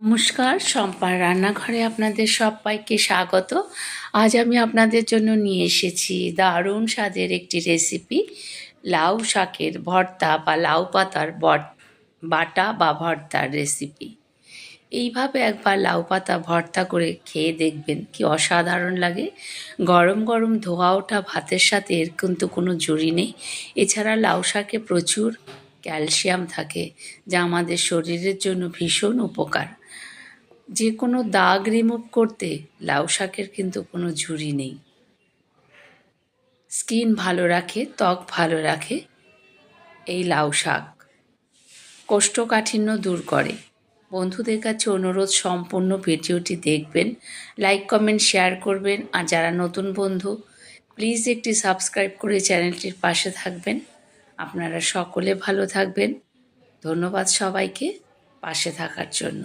নমস্কার সম্পার রান্নাঘরে আপনাদের সবাইকে স্বাগত। আজ আমি আপনাদের জন্য নিয়ে এসেছি দারুণ স্বাদের একটি রেসিপি, লাউ শাকের ভর্তা বা লাউ পাতার বট বা ভর্তার রেসিপি। এইভাবে একবার লাউ পাতা ভর্তা করে খেয়ে দেখবেন কি অসাধারণ লাগে। গরম গরম ধোয়া ওঠা ভাতের সাথে এর কিন্তু কোনো জুড়ি নেই। এছাড়া লাউ শাকে প্রচুর ক্যালসিয়াম থাকে, যা আমাদের শরীরের জন্য ভীষণ উপকার। যে কোনো দাগ রিমুভ করতে লাউ শাকের কিন্তু কোনো ঝুরি নেই। স্কিন ভালো রাখে, ত্বক ভালো রাখে এই লাউ শাক। কোষ্ঠকাঠিন্য দূর করে। বন্ধুদের কাছে অনুরোধ, সম্পূর্ণ ভিডিওটি দেখবেন, লাইক, কমেন্ট, শেয়ার করবেন। আর যারা নতুন বন্ধু, প্লিজ একটি সাবস্ক্রাইব করে চ্যানেলটির পাশে থাকবেন। আপনারা সকলে ভালো থাকবেন। ধন্যবাদ সবাইকে পাশে থাকার জন্য।